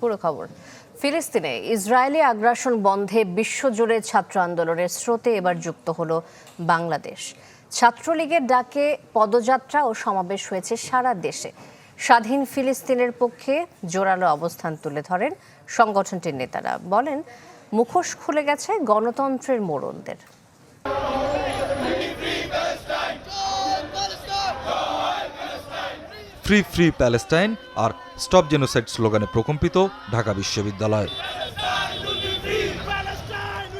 পুরো খবর। ফিলিস্তিনে ইসরায়েলি আগ্রাসন বন্ধে বিশ্বজুড়ে ছাত্র আন্দোলনের স্রোতে এবার যুক্ত হলো বাংলাদেশ। ছাত্রলীগের ডাকে পদযাত্রা ও সমাবেশ হয়েছে সারা দেশে। স্বাধীন ফিলিস্তিনের পক্ষে জোরালো অবস্থান তুলে ধরেন সংগঠনটির নেতারা। বলেন, মুখোশ খুলে গেছে গণতন্ত্রের মোড়লদের। ফ্রি ফ্রি প্যালেস্টাইন আর স্টপ জেনোসাইড স্লোগানে প্রকম্পিত ঢাকা বিশ্ববিদ্যালয়।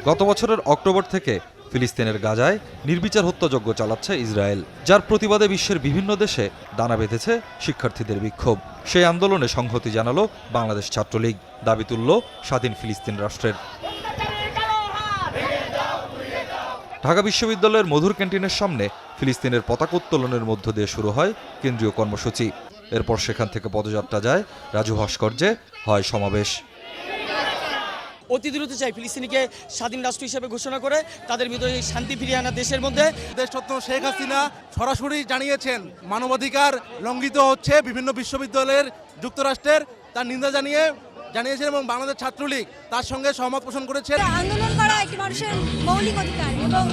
গত বছরের অক্টোবর থেকে ফিলিস্তিনের গাজায় নির্বিচার হত্যাযজ্ঞ চালাচ্ছে ইসরায়েল, যার প্রতিবাদে বিশ্বের বিভিন্ন দেশে দানা বেঁধেছে শিক্ষার্থীদের বিক্ষোভ। সেই আন্দোলনে সংহতি জানালো বাংলাদেশ ছাত্রলীগ। দাবি তুলল স্বাধীন ফিলিস্তিন রাষ্ট্রের ঢাকা বিশ্ববিদ্যালয়ের মধুর ক্যান্টিনের সামনে ফিলিস্তিনের পতাকা উত্তোলনের মধ্য দিয়ে শুরু হয় কেন্দ্রীয় কর্মসূচি। এরপর সেখান থেকে পদযাত্রা যায় রাজু ভাস্কর্যে হয় সমাবেশ। অতি দ্রুত চাই ফিলিস্তিনিকে স্বাধীন রাষ্ট্র হিসেবে ঘোষণা করে তাদের ভিতরে এই শান্তি ফিরিয়ে আনা দেশের মধ্যে। দেশরত্ন শেখ হাসিনা সরাসরি জানিয়েছেন মানবাধিকার লঙ্ঘিত হচ্ছে বিভিন্ন বিশ্ববিদ্যালয়ের যুক্তরাষ্ট্রের। তার নিন্দা জানিয়ে জানিয়েছেন এবং বাংলাদেশ ছাত্রলীগ তার সঙ্গে সহমত পোষণ করেছে আন্দোলন মানুষের মৌলিক অধিকার এবং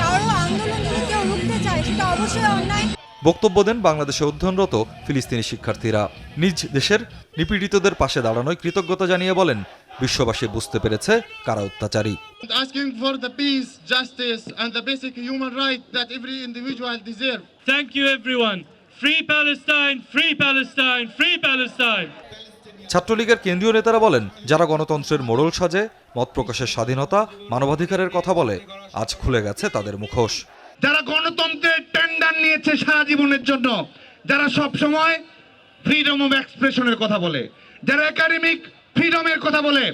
কারও আন্দোলন যদি কেউ রুখতে চায় সেটা অবশ্যই অন্যায় বক্তব্য দেন বাংলাদেশে অধ্যয়নরত ফিলিস্তিনি শিক্ষার্থীরা নিজ দেশের নিপীড়িতদের পাশে দাঁড়ানোয় কৃতজ্ঞতা জানিয়ে বলেন বিশ্ববাসী বুঝতে পেরেছে কারা অত্যাচারী asking for the peace, justice, and the basic human right that every individual deserves. Thank you, everyone. Free Palestine, free Palestine, free Palestine. ছাত্রলীগের কেন্দ্রীয় নেতারা বলেন, যারা গণতন্ত্রের মোড়ল সাজে, মত প্রকাশের স্বাধীনতা, মানবাধিকারের কথা বলে, আজ খুলে গেছে তাদের মুখোশ। যারা গণতন্ত্রের টেন্ডার নিয়েছে সারা জীবনের জন্য, যারা সব সময় ফ্রিডম অফ এক্সপ্রেশনের কথা বলে, যারা একাডেমিক ফ্রিডমের কথা বলে,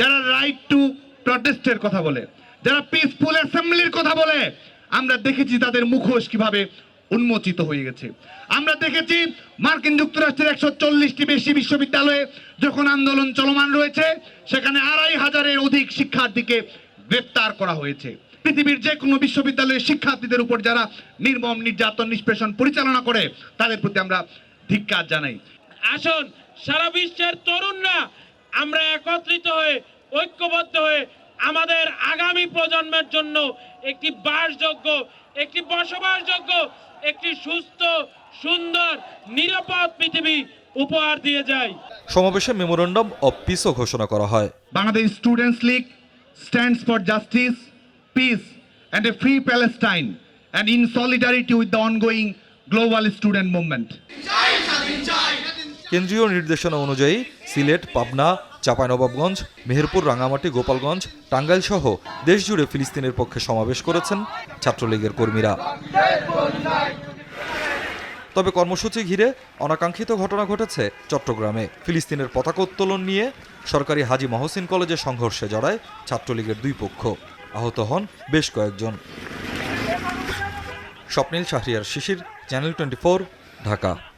যারা রাইট টু প্রটেস্টের কথা বলে, যারা পিসফুল অ্যাসেম্বলির কথা বলে, আমরা দেখেছি তাদের মুখোশ কীভাবে উন্মোচিত হয়ে গেছে। আমরা দেখেছি মার্কিন যুক্তরাষ্ট্রের একশো চল্লিশটি বেশি বিশ্ববিদ্যালয়ে যখন আন্দোলন চলমান রয়েছে, সেখানে আড়াই হাজারের অধিক শিক্ষার্থীকে গ্রেপ্তার করা হয়েছে। পৃথিবীর যে কোনো বিশ্ববিদ্যালয়ের শিক্ষার্থীদের উপর যারা নির্মম, নির্যাতন, নিষ্পেষণ পরিচালনা করে, তাদের প্রতি আমরা ধিক্কার জানাই। আসুন, সারা বিশ্বের তরুণরা আমরা একত্রিত হয়ে, ঐক্যবদ্ধ হয়ে আমাদের আগামী প্রজন্মের জন্য একটি বাসযোগ্য একটি বসবাসযোগ্য একটি সুস্থ সুন্দর নিরাপদ পৃথিবী উপহার দিয়ে যায়। সমাবেশে মেমোরেন্ডাম অব পিসও ঘোষণা করা হয়। Bangladesh students league stands for justice peace and a free Palestine and in solidarity with the ongoing global student movement কেন্দ্রীয় নির্দেশনা অনুযায়ী সিলেট পাবনা চাঁপাইনবাবগঞ্জ, মেহেরপুর, রাঙামাটি, গোপালগঞ্জ টাঙ্গাইল সহ দেশজুড়ে ফিলিস্তিনের পক্ষে সমাবেশ করেছেন ছাত্রলীগের কর্মীরা। তবে কর্মসূচি ঘিরে অনাকাঙ্ক্ষিত ঘটনা ঘটেছে চট্টগ্রামে। ফিলিস্তিনের পতাকা উত্তোলন নিয়ে সরকারি হাজি মহসিন কলেজে সংঘর্ষে জড়ায় ছাত্রলীগের দুই পক্ষ। আহত হন বেশ কয়েকজন। Swapnil Shahriar Shishir, channel twenty Dhaka.